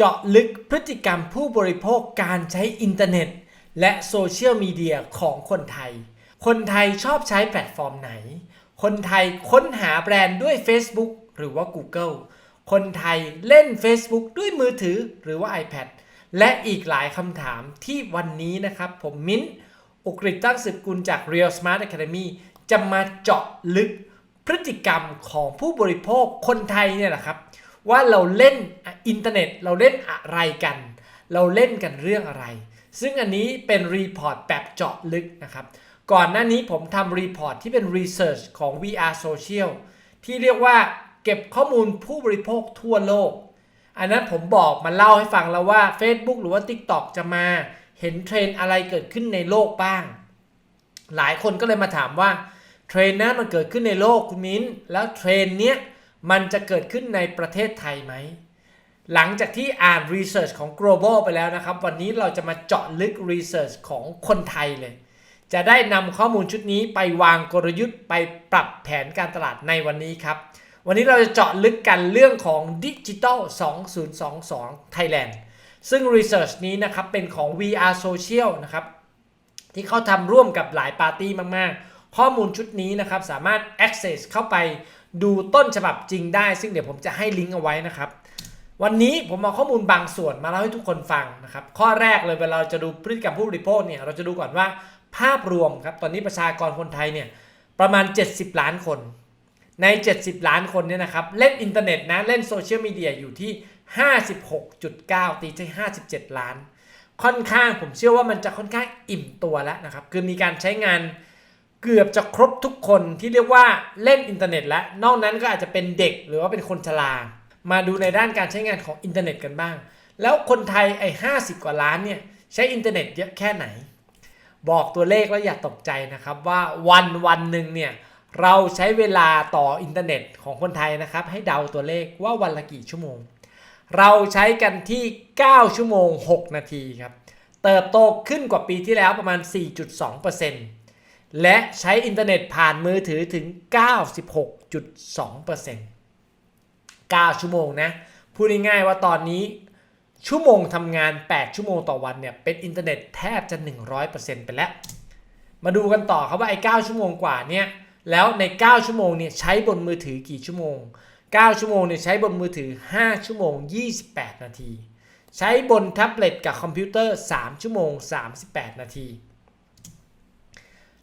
เจาะลึกพฤติกรรมผู้บริโภคการใช้อินเทอร์เน็ต และโซเชียลมีเดียของคนไทย คนไทยชอบใช้แพลตฟอร์มไหน คนไทยค้นหาแบรนด์ด้วย Facebook หรือว่า Google คนไทยเล่น Facebook ด้วยมือถือหรือว่า iPad และอีกหลายคำถามที่วันนี้นะครับ ผมมิ้นท์อุกฤษตั้งสืบกุลจาก Real Smart Academy จะมาเจาะลึกพฤติกรรมของผู้บริโภคคนไทยเนี่ยแหละครับ ว่าเราเล่นอินเทอร์เน็ตเราเล่นอะไรกัน เราเล่นกันเรื่องอะไร ซึ่งอันนี้เป็นรีพอร์ตแบบเจาะลึกนะครับ ก่อนหน้านี้ผมทำรีพอร์ตที่เป็นรีเสิร์ชของ VR Social ที่เรียกว่าเก็บข้อมูลผู้บริโภคทั่วโลก อันนั้นผมบอกมาเล่าให้ฟังแล้วว่า Facebook หรือว่า TikTok จะมาเห็นเทรนอะไรเกิดขึ้นในโลกบ้าง หลายคนก็เลยมาถามว่าเทรนนั้นมันเกิดขึ้นในโลกคุณมิ้น แล้วเทรนเนี้ย มันจะเกิดขึ้นในประเทศไทยไหม หลังจากที่อ่านรีเสิร์ชของ global ไปแล้วนะครับ วันนี้เราจะมาเจาะลึกรีเสิร์ชของคนไทยเลย จะได้นำข้อมูลชุดนี้ไปวางกลยุทธ์ไปปรับแผนการตลาดในวันนี้ครับ วันนี้เราจะเจาะลึกกันเรื่องของ Digital 2022 Thailand ซึ่ง Research นี้นะครับเป็นของ VR Social นะครับที่เขาทำร่วมกับหลายปาร์ตี้มาก ๆ ข้อมูลชุดนี้นะครับสามารถ access เข้าไป ดูต้นฉบับจริงได้ ซึ่งเดี๋ยวผมจะให้ลิงก์เอาไว้นะครับ วันนี้ผมเอาข้อมูลบางส่วนมาเล่าให้ทุกคนฟังนะครับ ข้อแรกเลยเวลาเราจะดูพฤติกรรมผู้บริโภคเนี่ยเราจะดูก่อนว่าภาพรวมครับตอนนี้ประชากรคนไทยเนี่ยประมาณ 70 ล้านคน ใน 70 ล้านคนเนี่ยนะครับเล่นอินเทอร์เน็ตนะเล่นโซเชียลมีเดียอยู่ที่ 56.9 ตีใช้57 ล้าน ค่อนข้างผมเชื่อว่ามันจะค่อนข้างอิ่มตัวแล้วนะครับคือมีการใช้งาน เกือบจะครบทุกคนที่เรียกว่าเล่นอินเทอร์เน็ตแล้ว นอกนั้นก็อาจจะเป็นเด็กหรือว่าเป็นคนชรา มาดูในด้านการใช้งานของอินเทอร์เน็ตกันบ้าง แล้วคนไทยไอ้50กว่าล้านเนี่ยใช้อินเทอร์เน็ตเยอะแค่ไหน บอกตัวเลขแล้วอย่าตกใจนะครับว่าวันวันหนึ่งเนี่ยเราใช้เวลาต่ออินเทอร์เน็ตของคนไทยนะครับ ให้เดาตัวเลขว่าวันละกี่ชั่วโมง เราใช้กันที่ 9 ชั่วโมง 6 นาทีครับ เติบโตขึ้นกว่าปีที่แล้วประมาณ 4.2% และใช้อินเทอร์เน็ตผ่านมือถือถึง 96.2% 9 ชั่วโมงนะ พูดง่ายๆว่าตอนนี้ชั่วโมงทำงาน 8 ชั่วโมงต่อวันเนี่ย เป็นอินเทอร์เน็ตแทบจะ 100%ไปแล้ว มาดูกันต่อครับว่าไอ้9ชั่วโมงกว่าเนี่ย แล้วใน 9 ชั่วโมงเนี่ยใช้บนมือถือกี่ชั่วโมง 9 ชั่วโมงเนี่ยใช้บนมือถือ 5 ชั่วโมง 28 นาที ใช้บนแท็บเล็ตกับคอมพิวเตอร์ 3 ชั่วโมง 38 นาที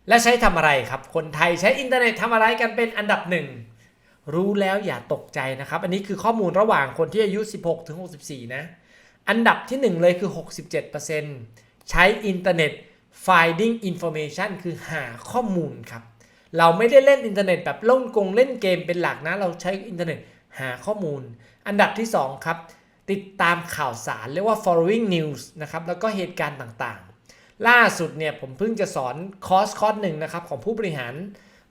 และใช้ทำอะไรครับ คนไทยใช้อินเทอร์เน็ตทำอะไรกันเป็นอันดับหนึ่งรู้แล้วอย่าตกใจนะครับ อันนี้คือข้อมูลระหว่างคนที่อายุ 16 ถึง 64 นะ อันดับที่ 1 เลยคือ 67%ใช้อินเทอร์เน็ต finding information คือหาข้อมูลครับ เราไม่ได้เล่นอินเทอร์เน็ตแบบล่นกงเล่นเกมเป็นหลักนะ เราใช้อินเทอร์เน็ตหาข้อมูล อันดับที่ 2 ครับ ติดตามข่าวสารเรียกว่า following news นะครับ แล้วก็เหตุการณ์ต่างๆ ล่าสุดเนี่ยผมเพิ่งจะสอนคอร์สคอร์สหนึ่งนะครับของผู้บริหาร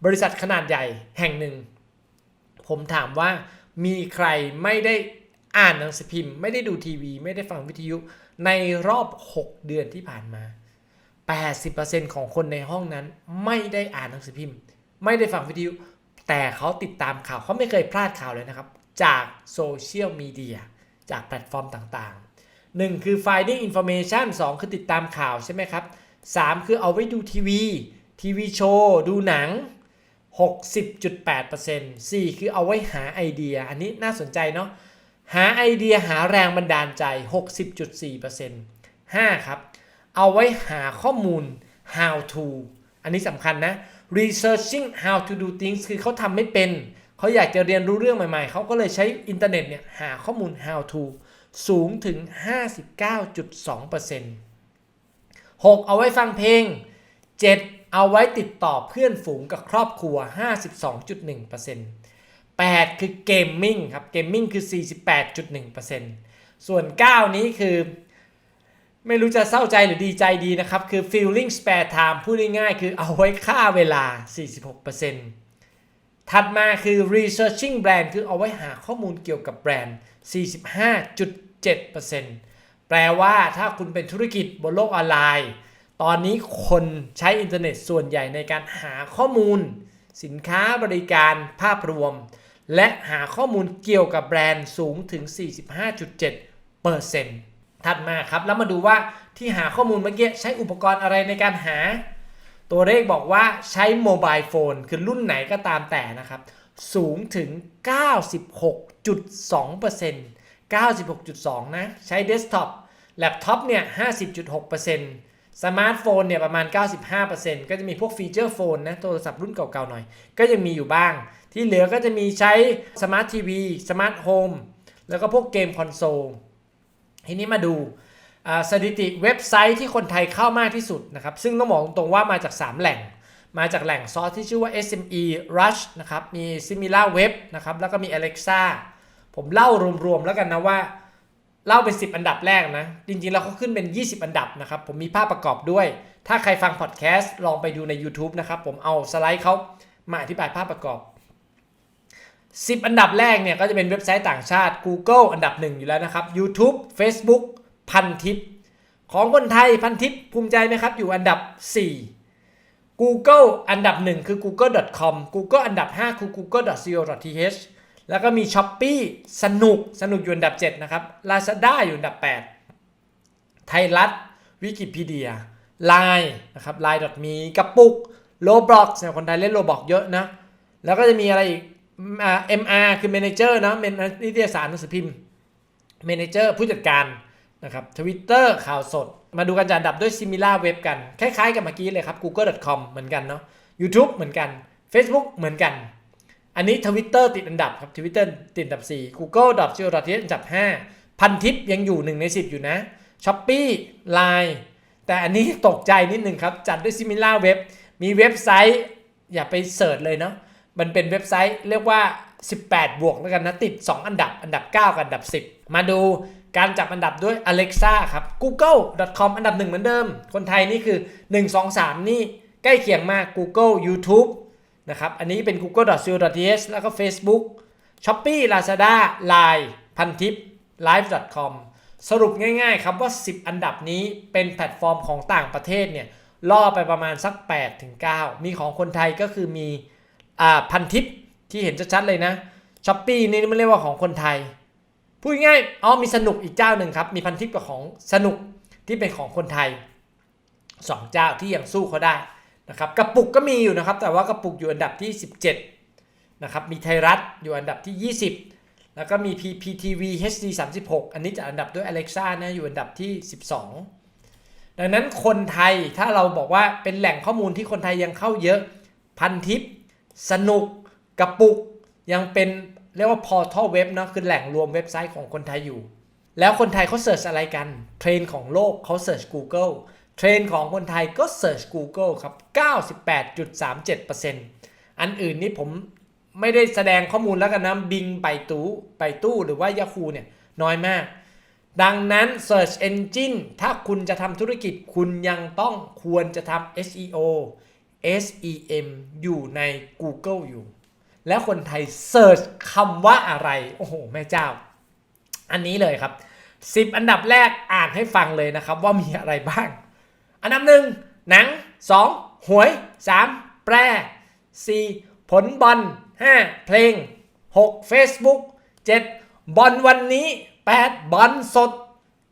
บริษัทขนาดใหญ่แห่งหนึ่ง ผมถามว่ามีใครไม่ได้อ่านหนังสือพิมพ์ ไม่ได้ดูทีวี ไม่ได้ฟังวิทยุในรอบ 6 เดือนที่ผ่านมา 80%ของคนในห้องนั้นไม่ได้อ่านหนังสือพิมพ์ ไม่ได้ฟังวิทยุ แต่เขาติดตามข่าวเขาไม่เคยพลาดข่าวเลยนะครับ จากโซเชียลมีเดียจากแพลตฟอร์มต่าง 1 คือ finding information 2 คือติดตามข่าวใช่ไหมครับ 3 คือเอาไว้ดูทีวีทีวีโชว์ดูหนัง 60.8% 4 คือเอาไว้หาไอเดีย อันนี้น่าสนใจเนาะหาไอเดียหาแรงบันดาลใจ 60.4% 5 ครับ เอาไว้หาข้อมูล how to อันนี้สำคัญนะ researching how to do things คือเขาทำไม่เป็น เขาอยากจะเรียนรู้เรื่องใหม่ๆ เขาก็เลยใช้อินเทอร์เน็ตเนี่ยหาข้อมูล how to สูงถึง 59.2% 6 เอาไว้ฟังเพลง 7 เอาไว้ติดต่อเพื่อนฝูงกับครอบครัว 52.1% 8 คือเกมมิ่งครับเกมมิ่งคือ 48.1%ส่วน 9 นี้คือ ไม่รู้จะเศร้าใจหรือดีใจดีนะครับ คือ feeling spare time พูดง่ายๆคือเอาไว้ฆ่าเวลา 46%ถัดมาคือ researching brand คือเอาไว้หาข้อมูลเกี่ยวกับแบรนด์ 45.7% 7%แปลว่าถ้าคุณเป็นธุรกิจบนโลกออนไลน์ ตอนนี้คนใช้อินเทอร์เน็ตส่วนใหญ่ในการหาข้อมูล สินค้าบริการภาพรวม และหาข้อมูลเกี่ยวกับแบรนด์สูงถึง 45.7เปอร์เซ็นต์ถัดมาครับ แล้วมาดูว่าที่หาข้อมูลเมื่อกี้ใช้อุปกรณ์อะไรในการหา ตัวเลขบอกว่าใช้โมบายโฟนคือรุ่นไหนก็ตามแต่นะครับ สูงถึง 96.2% 96.2 นะ ใช้เดสก์ท็อปแล็ปท็อปเนี่ย 50.6%สมาร์ทโฟนเนี่ยประมาณ 95%ก็จะมีพวกฟีเจอร์โฟนนะโทรศัพท์รุ่นเก่าๆหน่อย ก็ยังมีอยู่บ้าง ที่เหลือก็จะมีใช้สมาร์ททีวีสมาร์ทโฮมแล้วก็พวกเกมคอนโซลทีนี้มาดูสถิติเว็บไซต์ที่คนไทยเข้ามากที่สุดนะครับ ซึ่งต้องบอกตรงๆว่ามาจาก 3 แหล่ง มาจากแหล่งซอสที่ชื่อว่า SME Rush นะครับ มี SimilarWeb นะครับ แล้วก็มี Alexa ผมเล่ารวมๆแล้วกันนะว่า เล่าเป็น 10 อันดับแรกนะ จริงๆแล้วเขาขึ้นเป็น 20 อันดับนะครับ ผมมีภาพประกอบด้วย ถ้าใครฟังพอดแคสต์ลองไปดูใน YouTube นะครับ ผมเอาสไลด์เขามาอธิบายภาพประกอบ 10 อันดับแรกเนี่ยก็จะเป็นเว็บไซต์ต่างชาติ Google อันดับหนึ่งอยู่แล้วนะครับ YouTube Facebook พันทิปของคนไทยพันทิปภูมิใจไหมครับ อยู่อันดับ 4 Google อันดับ 1 คือ google.com Google อันดับ 5 คือ google.co.th แล้วก็มี s h อ p e e สนุกสนุกอยู่อันดับ 7 นะครับ Lazada อยู่อันดับ 8 ไทยรัฐวิกิพีเดีย Line นะครับ Line.me กระปุก Roblox เนี่ยคนไทยเล่น Roblox เยอะนะ แล้วก็จะมีอะไรอีกเอ่า MR คือ Manager นะเป็นนิตยสารหนังสือพิมพ์ Manager ผู้จัดการนะครับ Twitter ข่าวสด มาดูกันจัดอันดับด้วย Similar Web กัน คล้ายๆกับเมื่อกี้เลยครับ google.com เหมือนกันเนาะ YouTube เหมือนกัน Facebook เหมือนกัน อันนี้ Twitter ติดอันดับครับ Twitter ติดอันดับ 4 google.co.th อันดับ 5 พันทิปยังอยู่ 1 ใน 10 อยู่นะ Shopee Line แต่อันนี้ตกใจนิดนึงครับ จัดด้วย Similar Web มีเว็บไซต์อย่าไปเสิร์ชเลยเนาะมันเป็นเว็บไซต์เรียกว่า 18 บวกแล้วกันนะ ติด 2 อันดับ อันดับ 9 กับอันดับ 10 มาดูการจับอันดับด้วย Alexa ครับ google.com อันดับ 1 เหมือนเดิม คนไทยนี่คือ 1 2 3 นี่ใกล้เคียงมาก Google YouTube นะครับ อันนี้เป็น google.co.th แล้วก็ Facebook Shopee Lazada Line พันทิป live.com สรุปง่ายๆครับว่า 10 อันดับนี้เป็นแพลตฟอร์มของต่างประเทศเนี่ยล่อไปประมาณสัก 8 ถึง 9 มีของคนไทยก็คือมีอ่าพันทิปที่เห็นชัดๆเลยนะ Shopee นี่ไม่เรียกว่าของคนไทย พูดง่ายอ๋อมีสนุกอีกเจ้าหนึ่งครับ มีพันทิปกับของสนุกที่เป็นของคนไทย 2 เจ้าที่ยังสู้เขาได้ นะครับกระปุกก็มีอยู่นะครับ แต่ว่ากระปุกอยู่อันดับที่ 17นะครับมีไทยรัฐอยู่อันดับที่ 20 แล้วก็มี PPTV HD 36 อันนี้จะอันดับด้วย Alexa นะอยู่อันดับที่ 12 ดังนั้นคนไทยถ้าเราบอกว่าเป็นแหล่งข้อมูลที่คนไทยยังเข้าเยอะพันทิป สนุกกระปุกยังเป็นเรียกว่า portal web เนะคือแหล่งรวมเว็บไซต์ของคนไทยอยู่ แล้วคนไทยเขาเสิร์ชอะไรกัน เทรนของโลกเขาเสิร์ช Google เทรนของคนไทยก็เสิร์ช Google ครับ 98.37%อันอื่นนี่ผมไม่ได้แสดงข้อมูลแล้วกันนะบิงไปตู้ไปตู้หรือว่า Yahoo เนี่ยน้อยมาก ดังนั้น Search Engine ถ้าคุณจะทำธุรกิจคุณยังต้องควรจะทำ SEO SEM อยู่ใน Google อยู่ แล้วคนไทย Search คำว่าอะไร โอ้โห แม่เจ้า อันนี้เลยครับ 10 อันดับแรกอ่านให้ฟังเลยนะครับว่ามีอะไรบ้าง อันดับหนึ่งหนัง 2 หวย 3 แปร 4 ผลบอล 5 เพลง 6 Facebook 7 บอลวันนี้ 8 บอลสด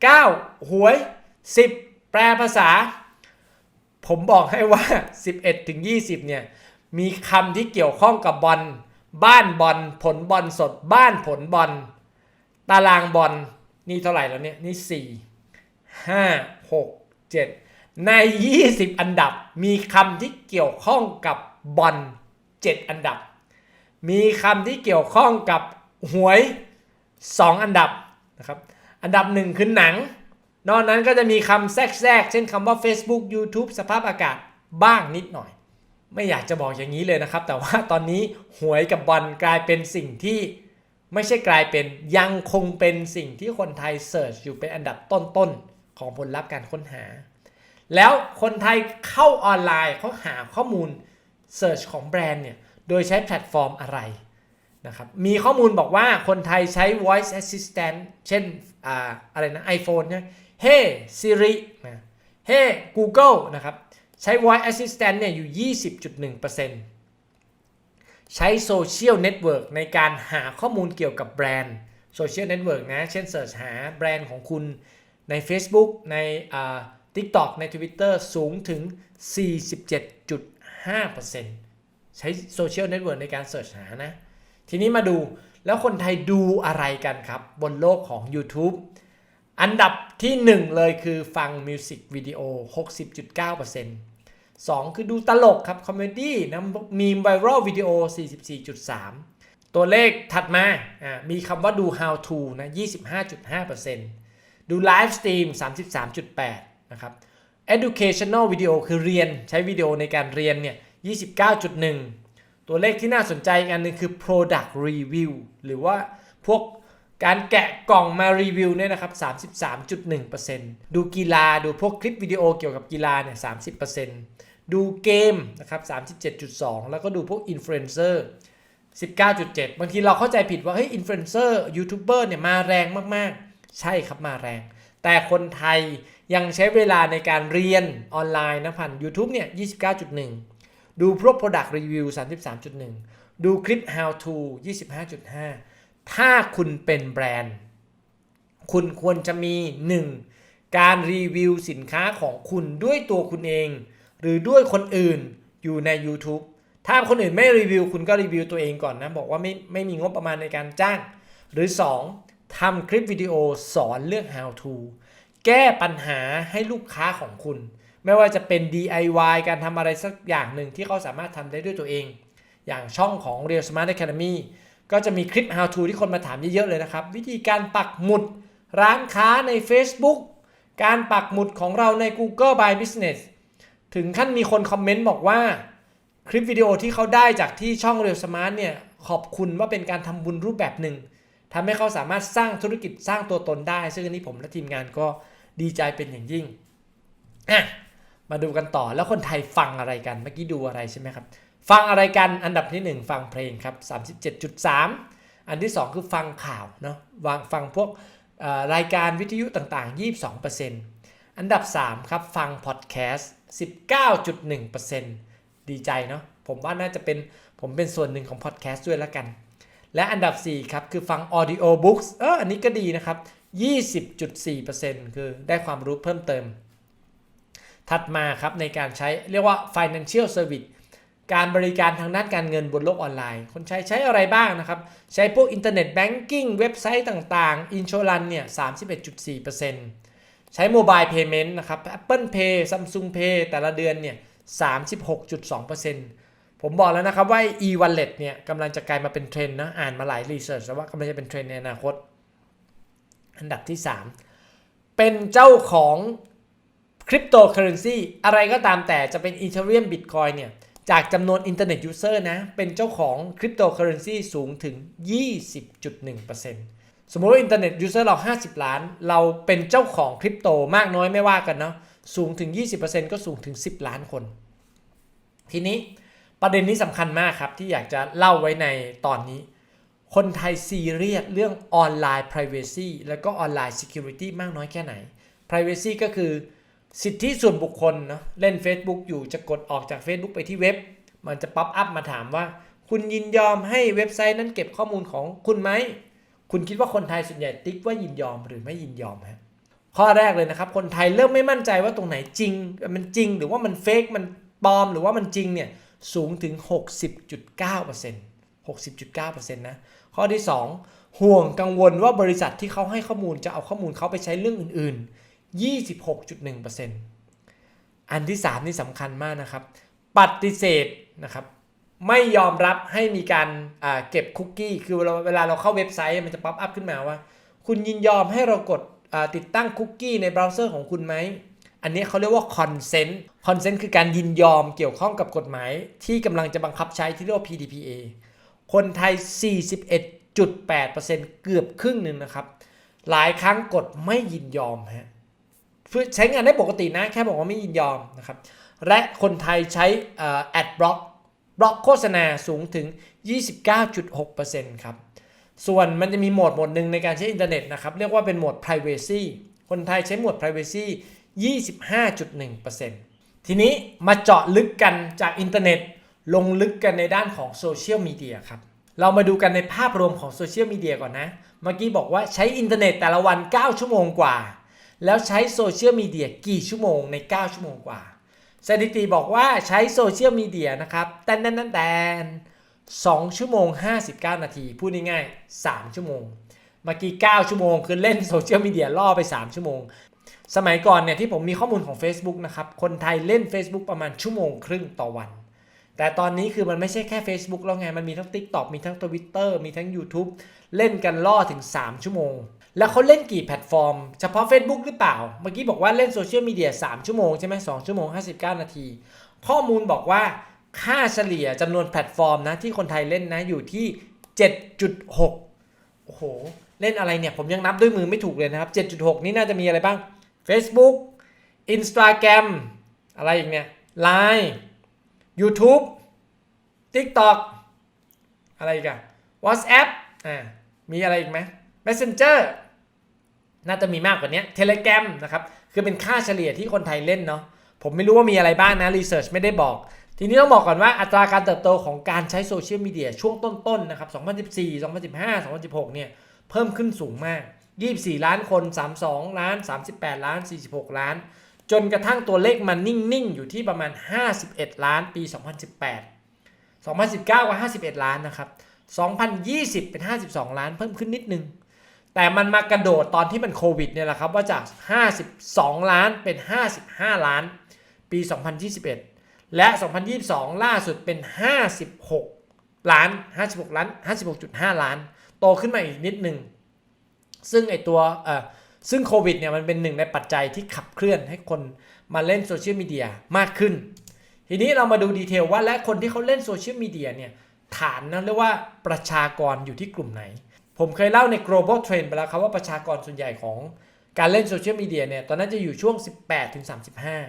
9 หวย 10 แปลภาษา ผมบอกให้ว่า 11 ถึง 20 เนี่ย มีคำที่เกี่ยวข้องกับบอล บ้านบอล ผลบอลสด บ้านผลบอล ตารางบอล นี่เท่าไหร่แล้วเนี่ย นี่ 4 5 6 7 ใน 20 อันดับมีคำที่เกี่ยวข้องกับบอล7อันดับ มีคำที่เกี่ยวข้องกับหวย 2 อันดับนะครับ อันดับหนึ่งคือหนัง นอกนั้นก็จะมีคำแทรกๆเช่นคำว่า Facebook YouTube สภาพอากาศบ้างนิดหน่อย ไม่อยากจะบอกอย่างนี้เลยนะครับ แต่ว่าตอนนี้หวยกับบอลกลายเป็นสิ่งที่ไม่ใช่กลายเป็นยังคงเป็นสิ่งที่คนไทยเสิร์ชอยู่เป็นอันดับต้นๆของผลลัพธ์การค้นหา แล้วคนไทยเข้าออนไลน์เขาหาข้อมูลเสิร์ชของแบรนด์เนี่ยโดยใช้แพลตฟอร์มอะไรนะครับมีข้อมูลบอกว่าคนไทยใช้ voice assistant เช่นอ่าอะไรนะ iPhone เนี่ย Hey Siri นะ Hey Google นะครับใช้ voice assistant เนี่ยอยู่ 20.1%ใช้โซเชียลเน็ตเวิร์กในการหาข้อมูลเกี่ยวกับแบรนด์โซเชียลเน็ตเวิร์กนะ เช่นเสิร์ชหาแบรนด์ของคุณใน Facebook ในอ่า TikTok ใน Twitter สูงถึง 47.5%ใช้โซเชียลเน็ตเวิร์กในการเสิร์ชหานะ ทีนี้มาดูแล้วคนไทยดูอะไรกันครับ บนโลกของ YouTube อันดับที่ 1 เลยคือฟังมิวสิกวิดีโอ 60.9% 2 คือดูตลกครับ คอมเมดี้นะมีมไวรัลวิดีโอ 44.3 ตัวเลขถัดมาอ่ามีคำว่าดู how to นะ 25.5%ดูไลฟ์สตรีม 33.8 นะครับ educational video คือเรียนใช้วิดีโอในการเรียนเนี่ย 29.1 ตัวเลขที่น่าสนใจอีกอันหนึงคือ product review หรือว่าพวกการแกะกล่องมารีวิวเนี่ยนะครับ 33.1%ดูกีฬาดูพวกคลิปวิดีโอเกี่ยวกับกีฬาเนี่ย 30%ดูเกมนะครับ 37.2 แล้วก็ดูพวกอินฟลูเอนเซอร์ 19.7 บางทีเราเข้าใจผิดว่าเฮ้ยอินฟลูเอนเซอร์ยูทูบเบอร์เนี่ยมาแรงมากๆ ใช่ครับมาแรง แต่คนไทย ยังใช้เวลาในการเรียนออนไลน์นะผ่าน YouTube เนี่ย 29.1 ดูพวก Product Review 33.1 ดูคลิป How to 25.5 ถ้าคุณเป็นแบรนด์ คุณควรจะมี 1. การรีวิวสินค้าของคุณด้วยตัวคุณเอง หรือด้วยคนอื่นอยู่ใน YouTube ถ้าคนอื่นไม่รีวิว คุณก็รีวิวตัวเองก่อนนะ บอกว่าไม่ไม่มีงบประมาณในการจ้าง หรือ 2. ทำคลิปวิดีโอสอนเรื่อง how to แก้ปัญหาให้ลูกค้าของคุณ ไม่ว่าจะเป็น DIY การทำอะไรสักอย่างหนึ่งที่เขาสามารถทำได้ด้วยตัวเอง อย่างช่องของ Real Smart Academy ก็จะมีคลิป how to ที่คนมาถามเยอะๆเลยนะครับ วิธีการปักหมุดร้านค้าใน Facebook การปักหมุดของเราใน Google by Business ถึงขั้นมีคนคอมเมนต์บอกว่า คลิปวิดีโอที่เขาได้จากที่ช่อง Real Smart เนี่ยขอบคุณว่าเป็นการทำบุญรูปแบบหนึ่งทำให้เขาสามารถสร้างธุรกิจสร้างตัวตนได้ ซึ่งอันนี้ผมและทีมงานก็ ดีใจเป็นอย่างยิ่งอะมาดูกันต่อแล้วคนไทยฟังอะไรกันเมื่อกี้ดูอะไรใช่ไหมครับ ฟังอะไรกันอันดับที่ 1 ฟังเพลงครับ 37.3 อันที่ 2 คือฟังข่าวเนาะวางฟังพวกรายการวิทยุต่างๆ 22%อันดับ 3 ครับ ฟังพอดแคสต์ 19.1%ดีใจเนาะผมว่าน่าจะเป็นผมเป็นส่วนหนึ่งของพอดแคสต์ด้วยแล้วกัน และอันดับ 4 ครับ คือฟัง audio books เอออันนี้ก็ดีนะครับ 20.4%คือได้ความรู้เพิ่มเติม ถัดมาครับในการใช้เรียกว่า financial service การบริการทางด้านการเงินบนโลกออนไลน์ คนใช้ใช้อะไรบ้างนะครับ ใช้พวกอินเทอร์เน็ตแบงกิ้งเว็บไซต์ต่างๆ อินช r รันเนี่ย 31.4%ใช้โมบายเพย์เมนต์นะครับ Apple Pay Samsung Pay แต่ละเดือนเนี่ย 36.2%ผมบอกแล้วนะครับว่า e-wallet เนี่ยกำลังจะกลายมาเป็นเทรนด์นะ อ่านมาหลายรีเสิร์ชแล้วว่ากำลังจะเป็นเทรนด์ในอนาคต อันดับที่ 3 เป็นเจ้าของคริปโตเคอเรนซีอะไรก็ตามแต่จะเป็นอีเทเรียมบิตคอยเนี่ยจากจำนวนอินเทอร์เน็ตยูเซอร์นะ เป็นเจ้าของคริปโตเคอเรนซีสูงถึง 20.1%สมมติว่าอินเทอร์เน็ตยูเซอร์เรา 50 ล้าน เราเป็นเจ้าของคริปโตมากน้อยไม่ว่ากันเนาะสูงถึง 20%ก็สูงถึง 10 ล้านคน ทีนี้ประเด็นนี้สำคัญมากครับที่อยากจะเล่าไว้ในตอนนี้ คนไทยซีเรียสเรื่องออนไลน์ Privacy แล้วก็ออนไลน์ Security มากน้อยแค่ไหน Privacy ก็คือสิทธิส่วนบุคคลเนาะเล่น Facebook อยู่จะกดออกจาก Facebook ไปที่เว็บ มันจะป๊อปอัพมาถามว่า คุณยินยอมให้เว็บไซต์นั้นเก็บข้อมูลของคุณไหม คุณคิดว่าคนไทยส่วนใหญ่ติ๊กว่ายินยอมหรือไม่ยินยอมฮะข้อแรกเลยนะครับ คนไทยเริ่มไม่มั่นใจว่าตรงไหนจริง มันจริงหรือว่ามันเฟกมันปลอมหรือว่ามันจริงเนี่ยสูงถึง 60.9% 60.9%นะ ข้อที่ 2 ห่วงกังวลว่าบริษัทที่เขาให้ข้อมูลจะเอาข้อมูลเขาไปใช้เรื่องอื่น ๆ 26.1%อันที่ 3 นี่สำคัญมากนะครับ ปฏิเสธนะครับไม่ยอมรับให้มีการเก็บคุกกี้ คือเวลาเวลาเราเข้าเว็บไซต์มันจะป๊อปอัพขึ้นมาว่า คุณยินยอมให้เรากดติดตั้งคุกกี้ในเบราว์เซอร์ของคุณไหม อันนี้เขาเรียกว่า consent consent คือการยินยอมเกี่ยวข้องกับกฎหมายที่กำลังจะบังคับใช้ที่เรียกว่า PDPA คนไทย 41.8%เกือบครึ่งหนึ่งนะครับ หลายครั้งกดไม่ยินยอมฮะใช้งานได้ปกตินะแค่บอกว่าไม่ยินยอมนะครับ และคนไทยใช้แอดบล็อกบล็อกโฆษณาสูงถึง 29.6%ครับ ส่วนมันจะมีโหมดโหมดหนึ่งในการใช้อินเทอร์เน็ตนะครับ เรียกว่าเป็นโหมด privacy คนไทยใช้โหมด privacy 25.1%ทีนี้มาเจาะลึกกันจากอินเทอร์เน็ต ลงลึกกันในด้านของโซเชียลมีเดียครับ เรามาดูกันในภาพรวมของโซเชียลมีเดียก่อนนะ เมื่อกี้บอกว่าใช้อินเทอร์เน็ตแต่ละวัน 9 ชั่วโมงกว่า แล้วใช้โซเชียลมีเดียกี่ชั่วโมงใน 9 ชั่วโมงกว่า สถิติบอกว่าใช้โซเชียลมีเดียนะครับแตนแตนแตนแตน2ชั่วโมง 59 นาที พูดง่ายๆ 3 ชั่วโมง เมื่อกี้ 9 ชั่วโมง คือเล่นโซเชียลมีเดียล่อไป 3 ชั่วโมง สมัยก่อนเนี่ยที่ผมมีข้อมูลของ Facebook นะครับ คนไทยเล่น Facebook ประมาณชั่วโมงครึ่งต่อวัน แต่ตอนนี้คือมันไม่ใช่แค่ Facebook แล้วไง มันมีทั้ง TikTok มีทั้ง Twitter มีทั้ง YouTube เล่นกันล่อถึง 3 ชั่วโมง แล้วเขาเล่นกี่แพลตฟอร์ม เฉพาะ Facebook หรือเปล่า เมื่อกี้บอกว่าเล่นโซเชียลมีเดีย3ชั่วโมงใช่ไหม2ชั่วโมง 59 นาที ข้อมูลบอกว่าค่าเฉลี่ยจำนวนแพลตฟอร์มนะที่คนไทยเล่นนะอยู่ที่ 7.6 โอ้โห เล่นอะไรเนี่ย ผมยังนับด้วยมือไม่ถูกเลยนะครับ 7.6 นี่น่าจะมีอะไรบ้าง Facebook Instagram อะไรอีกเนี่ย Line YouTube TikTok อะไรอีกอะ WhatsApp อ่ามีอะไรอีกไหม Messenger น่าจะมีมากกว่านี้ Telegram นะครับ คือเป็นค่าเฉลี่ยที่คนไทยเล่นเนาะผมไม่รู้ว่ามีอะไรบ้างนะรีเสิร์ชไม่ได้บอก ทีนี้ต้องบอกก่อนว่าอัตราการเติบโตของการใช้โซเชียลมีเดียช่วงต้นๆนะครับ 2014 2015 2016 เนี่ย เพิ่มขึ้นสูงมาก 24 ล้านคน 32 ล้าน 38 ล้าน 46 ล้าน จนกระทั่งตัวเลขมันนิ่ง ๆ อยู่ที่ประมาณ 51 ล้านปี 2018 2019 ก็ 51 ล้านนะครับ 2020 เป็น 52 ล้านเพิ่มขึ้นนิดนึง แต่มันมากระโดดตอนที่มันโควิดเนี่ยแหละครับ ว่าจาก 52 ล้านเป็น 55 ล้าน ปี 2021 และ 2022 ล่าสุดเป็น 56 ล้าน 56 ล้าน 56.5 ล้าน โตขึ้นมาอีกนิดนึง ซึ่งไอตัวเอ่อ ซึ่งโควิดเนี่ยมันเป็นหนึ่งในปัจจัยที่ขับเคลื่อนให้คนมาเล่นโซเชียลมีเดียมากขึ้น ทีนี้เรามาดูดีเทลว่าและคนที่เขาเล่นโซเชียลมีเดียเนี่ยฐานนะเรียกว่าประชากรอยู่ที่กลุ่มไหน ผมเคยเล่าใน global trend ไปแล้วครับว่าประชากรส่วนใหญ่ของการเล่นโซเชียลมีเดียเนี่ยตอนนั้นจะอยู่ช่วง 18ถึง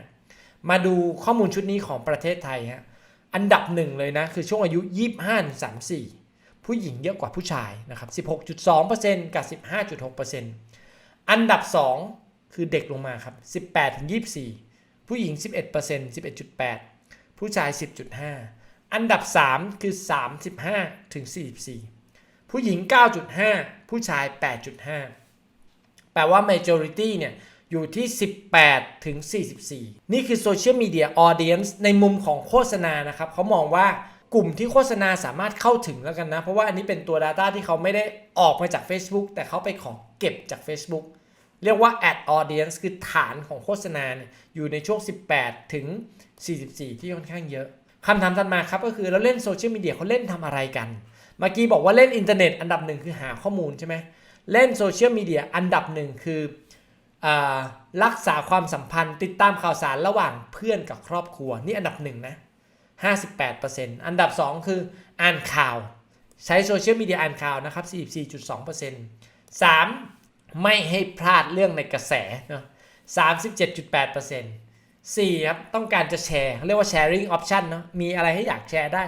35 มาดูข้อมูลชุดนี้ของประเทศไทยฮะอันดับหนึ่งเลยนะคือช่วงอายุ 25ถึง34 ผู้หญิงเยอะกว่าผู้ชายนะครับ 16.2%กับ 15.6% อันดับ 2 คือเด็กลงมาครับ 18ถึง24 ผู้หญิง 11% 11.8 ผู้ชาย 10.5 อันดับ 3 คือ 35ถึง44 ผู้หญิง 9.5 ผู้ชาย 8.5 แปลว่า majority เนี่ยอยู่ที่ 18ถึง44 นี่คือ social media audience ในมุมของโฆษณานะครับเขามองว่า กลุ่มที่โฆษณาสามารถเข้าถึงแล้วกันนะ เพราะว่าอันนี้เป็นตัว Data ที่เขาไม่ได้ออกมาจาก Facebook แต่เขาไปขอเก็บจาก Facebook เรียกว่า ad audience คือฐานของโฆษณาเนี่ยอยู่ในช่วง 18 ถึง 44 ที่ค่อนข้างเยอะคำถามถัดมาครับก็คือเราเล่นโซเชียลมีเดียเขาเล่นทำอะไรกัน เมื่อกี้บอกว่าเล่นอินเทอร์เน็ตอันดับหนึ่งคือหาข้อมูลใช่ไหมเล่นโซเชียลมีเดียอันดับหนึ่งคืออรักษาความสัมพันธ์ ติดตามข่าวสารระหว่างเพื่อนกับครอบครัวนี่อันดับหนึ่งนะ 58%อันดับ 2 คืออ่านข่าว ใช้โซเชียลมีเดียอ่านข่าวนะครับ 44.2% 3. ไม่ให้พลาดเรื่องในกระแสเนาะ37.8% 4ครับต้องการจะแชร์เรียกว่า sharing option เนาะมีอะไรให้อยากแชร์ได้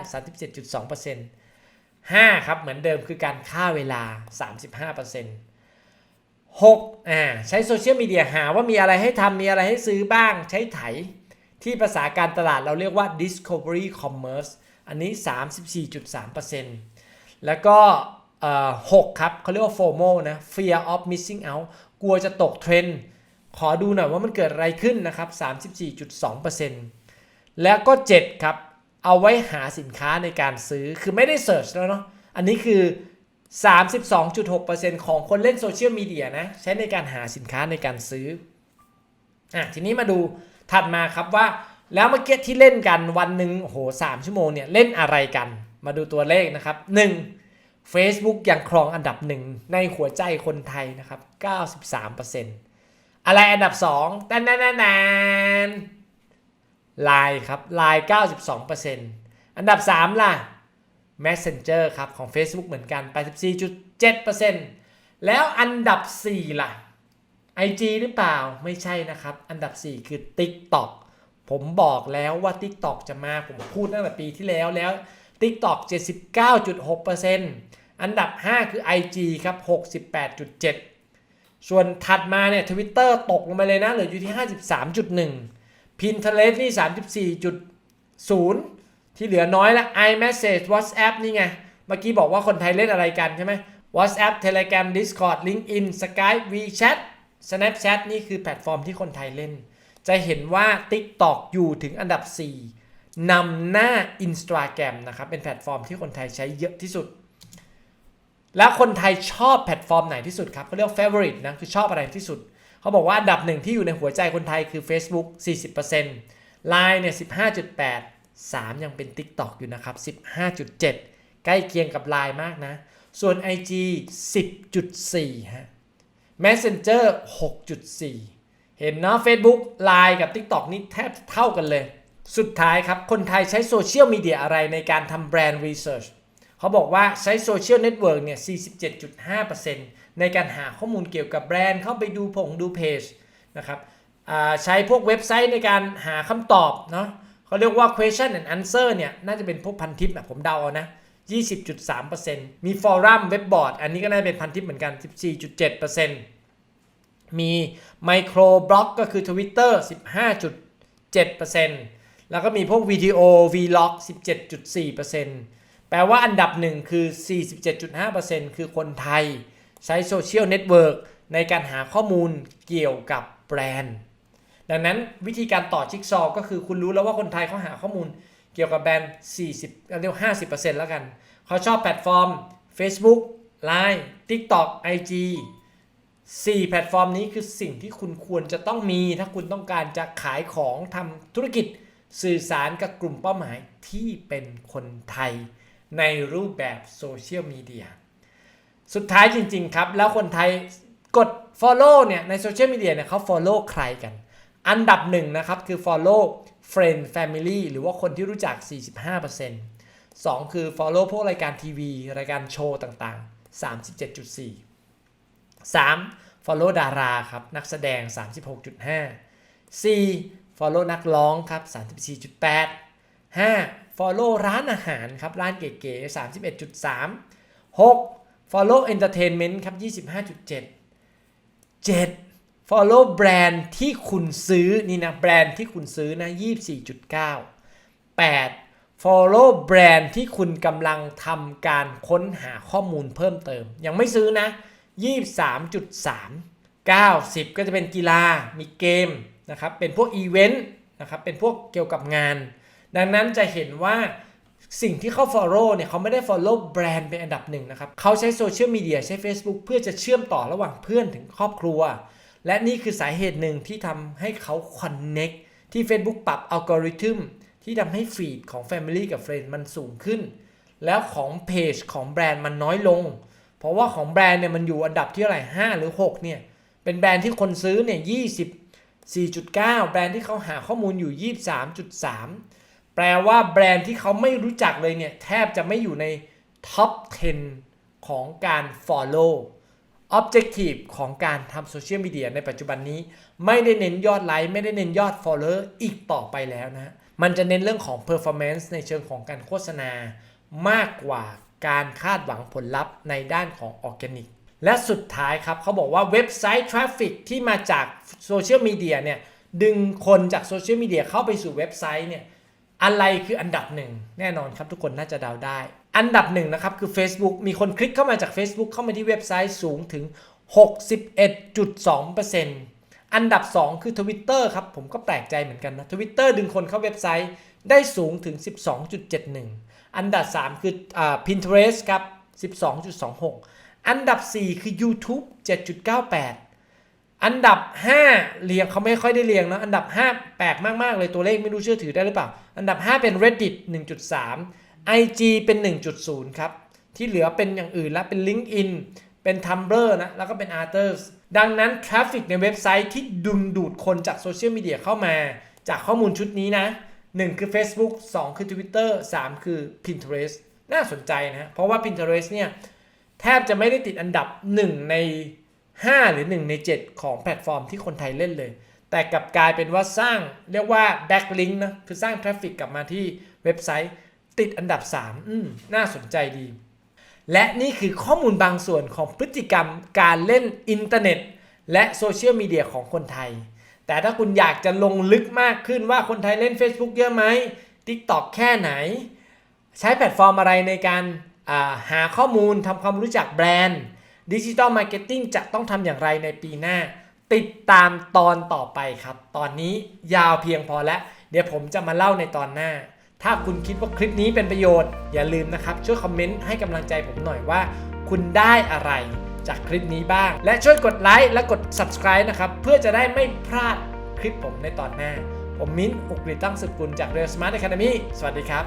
37.2% 5ครับเหมือนเดิมคือการฆ่าเวลา 35% 6อ่าใช้โซเชียลมีเดียหาว่ามีอะไรให้ทำมีอะไรให้ซื้อบ้างใช้ไถ ที่ภาษาการตลาดเราเรียกว่า discovery commerce อันนี้ 34.3%แล้วก็6ครับเขาเรียกว่า FOMO นะ fear of missing out กลัวจะตกเทรนด์ขอดูหน่อยว่ามันเกิดอะไรขึ้นนะครับ 34.2%แล้วก็ 7 ครับ เอาไว้หาสินค้าในการซื้อคือไม่ได้เสิร์ชแล้วเนาะอันนี้คือ 32.6%ของคนเล่นโซเชียลมีเดียนะ ใช้ในการหาสินค้าในการซื้ออะทีนี้มาดู ถัดมาครับว่าแล้วเมื่อกี้ที่เล่นกันวันหนึ่งโหสามชั่วโมงเนี่ยเล่นอะไรกัน มาดูตัวเลขนะครับ 1. Facebook ยังครองอันดับหนึ่งในหัวใจคนไทยนะครับ 93%อะไรอันดับ2แตนแตนแตนไลน์ครับไลน์92%อันดับ 3 ล่ะ Messenger ครับของ Facebook เหมือนกัน 84.7%แล้วอันดับ 4 ล่ะ IG หรือเปล่าไม่ใช่นะครับ อันดับ 4 คือ TikTok ผมบอกแล้วว่า TikTok จะมาผมพูดตั้งแต่ปีที่แล้วแล้ว TikTok 79.6%อันดับ 5 คือ IG ครับ 68.7 ส่วนถัดมาเนี่ย Twitter ตกลงไปเลยนะเหลืออยู่ที่ 53.1 Pinterest นี่ 34.0 ที่เหลือน้อยละ iMessage WhatsApp นี่ไง เมื่อกี้บอกว่าคนไทยเล่นอะไรกันใช่ไหม WhatsApp Telegram Discord LinkedIn Skype WeChat Snapchat นี่คือแพลตฟอร์มที่คนไทยเล่น จะเห็นว่า TikTok อยู่ถึงอันดับ 4นำหน้า Instagram นะครับเป็นแพลตฟอร์มที่คนไทยใช้เยอะที่สุด แล้วคนไทยชอบแพลตฟอร์มไหนที่สุดครับเขาเรียก favorite นะคือชอบอะไรที่สุดเขาบอกว่าอันดับหนึ่งที่อยู่ในหัวใจคนไทยคือ Facebook 40% Line เนี่ย15.8 3 ยังเป็น TikTok อยู่นะครับ 15.7 ใกล้เคียงกับ Line มากนะ ส่วน IG 10.4 ฮะ Messenger 6.4 เห็นเนาะ Facebook Line กับ TikTok นี่แทบเท่ากันเลย สุดท้ายครับ คนไทยใช้โซเชียลมีเดียอะไรในการทำแบรนด์รีเสิร์ชเขาบอกว่าใช้โซเชียลเน็ตเวิร์กเนี่ย 47.5%ในการหาข้อมูลเกี่ยวกับแบรนด์เข้าไปดูผงดูเพจนะครับใช้พวกเว็บไซต์ในการหาคำตอบเนาะเขาเรียกว่า question and answer เนี่ย น่าจะเป็นพวกพันทิปอะผมเดาเอานะ 20.3%มีฟอรัมเว็บบอร์ดอันนี้ก็น่าจะเป็นพันทิปเหมือนกัน 14.7%มีไมโครบล็อกก็คือ Twitter 15.7%แล้วก็มีพวกวิดีโอ Vlog 17.4%แปลว่าอันดับหนึ่งคือ 47.5%คือคนไทย ใช้โซเชียลเน็ตเวิร์กในการหาข้อมูลเกี่ยวกับแบรนด์ ดังนั้นวิธีการต่อจิ๊กซอก็คือคุณรู้แล้วว่าคนไทยเขาหาข้อมูล เกี่ยวกับแบรนด์ 40เรียกว่า50%แล้วกัน เขาชอบแพลตฟอร์ม Facebook Line TikTok IG 4 แพลตฟอร์มนี้คือสิ่งที่คุณควรจะต้องมี ถ้าคุณต้องการจะขายของทำธุรกิจสื่อสารกับกลุ่มเป้าหมายที่เป็นคนไทย ในรูปแบบโซเชียลมีเดียสุดท้ายจริง ๆ ครับ แล้วคนไทยกด Follow เนี่ยในโซเชียลมีเดียเนี่ยเขา Follow ใครกัน อันดับหนึ่งนะครับคือ Follow Friend Family หรือว่าคนที่รู้จัก 45% 2 คือ Follow พวกรายการทีวี รายการโชว์ต่างๆ 37.4 3. Follow ดาราครับ นักแสดง 36.5 4. Follow นักร้องครับ 34.8 5. Follow ร้านอาหารครับ ร้านเก๋ๆ31.3 6. Follow Entertainment ครับ 25.7 7. Follow แบรนด์ที่คุณซื้อนี่นะแบรนด์ที่คุณซื้อนะ24.9 8. Follow แบรนด์ที่คุณกำลังทำการค้นหาข้อมูลเพิ่มเติม ยังไม่ซื้อนะ 23.3 90 ก็จะเป็นกีฬา มีเกมนะครับ เป็นพวกอีเวนต์นะครับ เป็นพวกเกี่ยวกับงาน ดังนั้นจะเห็นว่าสิ่งที่เขา follow เนี่ยเขาไม่ได้ follow แบรนด์เป็นอันดับหนึ่งนะครับ เขาใช้โซเชียลมีเดียใช้ Facebook เพื่อจะเชื่อมต่อระหว่างเพื่อนถึงครอบครัว และนี่คือสาเหตุหนึ่งที่ทำให้เขา connect ที่ Facebook ปรับอัลกอริทึมที่ทำให้ฟีดของ Family กับ Friend มันสูงขึ้น แล้วของเพจของแบรนด์มันน้อยลง เพราะว่าของแบรนด์เนี่ยมันอยู่อันดับที่เท่าไหร่5หรือ6เนี่ยเป็นแบรนด์ที่คนซื้อเนี่ย24.9 แบรนด์ที่เขาหาข้อมูลอยู่ 23.3 แปลว่าแบรนด์ที่เขาไม่รู้จักเลยเนี่ยแทบจะไม่อยู่ในท็อป 10 ของการ Follow Objective ของการทำโซเชียลมีเดียในปัจจุบันนี้ ไม่ได้เน้นยอดไลค์ไม่ได้เน้นยอด Follower อีกต่อไปแล้วนะ มันจะเน้นเรื่องของ Performance ในเชิงของการโฆษณา มากกว่าการคาดหวังผลลัพธ์ในด้านของ Organic และสุดท้ายครับเขาบอกว่าเว็บไซต์ทราฟฟิกที่มาจากโซเชียลมีเดียเนี่ยดึงคนจากโซเชียลมีเดียเข้าไปสู่เว็บไซต์เนี่ยอะไรคืออันดับหนึ่งแน่นอนครับทุกคนน่าจะเดาได้ อันดับหนึ่งนะครับคือ Facebook มีคนคลิกเข้ามาจาก Facebook เข้ามาที่เว็บไซต์สูงถึง 61.2%อันดับ 2 คือ Twitter ครับ ผมก็แปลกใจเหมือนกันนะ Twitter ดึงคนเข้าเว็บไซต์ได้สูงถึง 12.71 อันดับ 3 คืออ่า Pinterest ครับ 12.26 อันดับ 4 คือ YouTube 7.98 อันดับ 5 เรียงเขาไม่ค่อยได้เรียงนะ อันดับ 5 แปลกมาก ๆ เลยตัวเลขไม่รู้เชื่อถือได้หรือเปล่า อันดับ 5 เป็น Reddit 1.3 IG เป็น 1.0 ครับ ที่เหลือเป็นอย่างอื่นแล้วเป็น LinkedIn เป็น Tumblr นะ แล้วก็เป็น Others ดังนั้นทราฟฟิกในเว็บไซต์ที่ดึงดูดคนจากโซเชียลมีเดียเข้ามา จากข้อมูลชุดนี้นะ 1 คือ Facebook 2 คือ Twitter 3 คือ Pinterest น่าสนใจนะ เพราะว่า Pinterest เนี่ย แทบจะไม่ได้ติดอันดับ 1 ใน 5 หรือ 1 ใน 7 ของแพลตฟอร์มที่คนไทยเล่นเลย แต่กลับกลายเป็นว่าสร้างเรียกว่า backlink นะ คือสร้างทราฟฟิกกลับมาที่เว็บไซต์ ติดอันดับ 3 อืมน่าสนใจดี และนี่คือข้อมูลบางส่วนของพฤติกรรมการเล่นอินเทอร์เน็ต และโซเชียลมีเดียของคนไทย แต่ถ้าคุณอยากจะลงลึกมากขึ้นว่าคนไทยเล่น Facebook เยอะไหม TikTok แค่ไหน ใช้แพลตฟอร์มอะไรในการาหาข้อมูลทำความรู้จักแบรนด์ดิจิ t a ลมาร์เก็ตติ้งจะต้องทำอย่างไรในปีหน้า ติดตามตอนต่อไปครับ ตอนนี้ยาวเพียงพอแล้ว เดี๋ยวผมจะมาเล่าในตอนหน้า ถ้าคุณคิดว่าคลิปนี้เป็นประโยชน์ อย่าลืมนะครับ ช่วยคอมเมนต์ให้กำลังใจผมหน่อยว่า คุณได้อะไรจากคลิปนี้บ้าง และช่วยกดไลค์และกด subscribe นะครับ เพื่อจะได้ไม่พลาดคลิปผมในตอนหน้า ผมมิ้นท์อุกฤษตั้งสุกุลจากเรือ Smart Academy สวัสดีครับ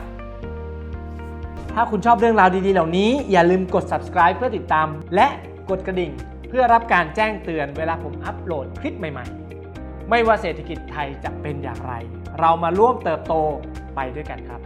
ถ้าคุณชอบเรื่องราวดีๆ เหล่านี้ อย่าลืมกด subscribe เพื่อติดตาม และกดกระดิ่ง เพื่อรับการแจ้งเตือนเวลาผมอัปโหลดคลิปใหม่ๆ ไม่ว่าเศรษฐกิจไทยจะเป็นอย่างไร เรามาร่วมเติบโตไปด้วยกันครับ